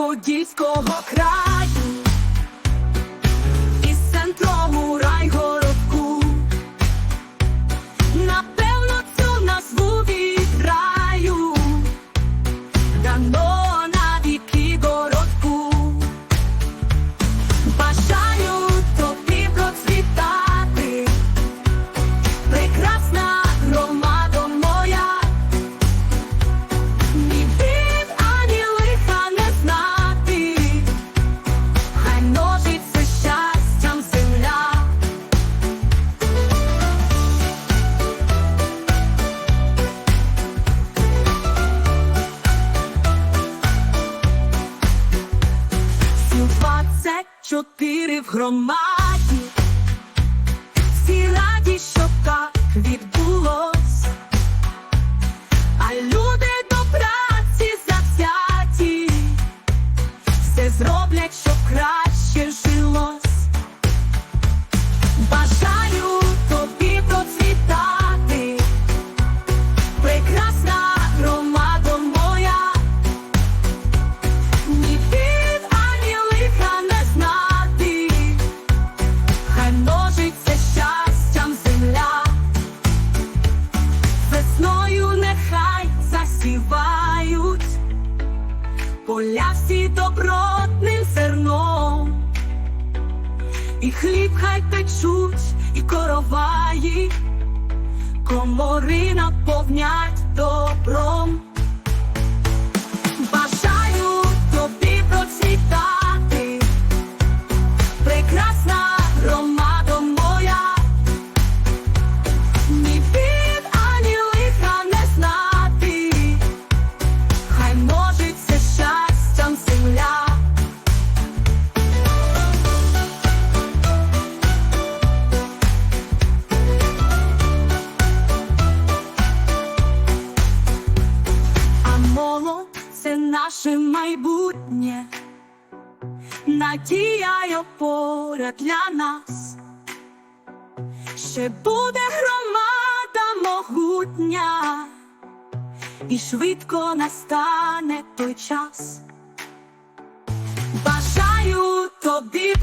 Подільського краю. Чотири в громаді, всі раді, що так відбулось, а люди до праці завзяті, все зроблять, щоб краще жилось. Поля добротним зерном, і хліб хай печуть, і короваї, комори наповнять добром. Це наше майбутнє, надія й опора для нас. Ще буде громада могутня, і швидко настане той час. Бажаю тобі.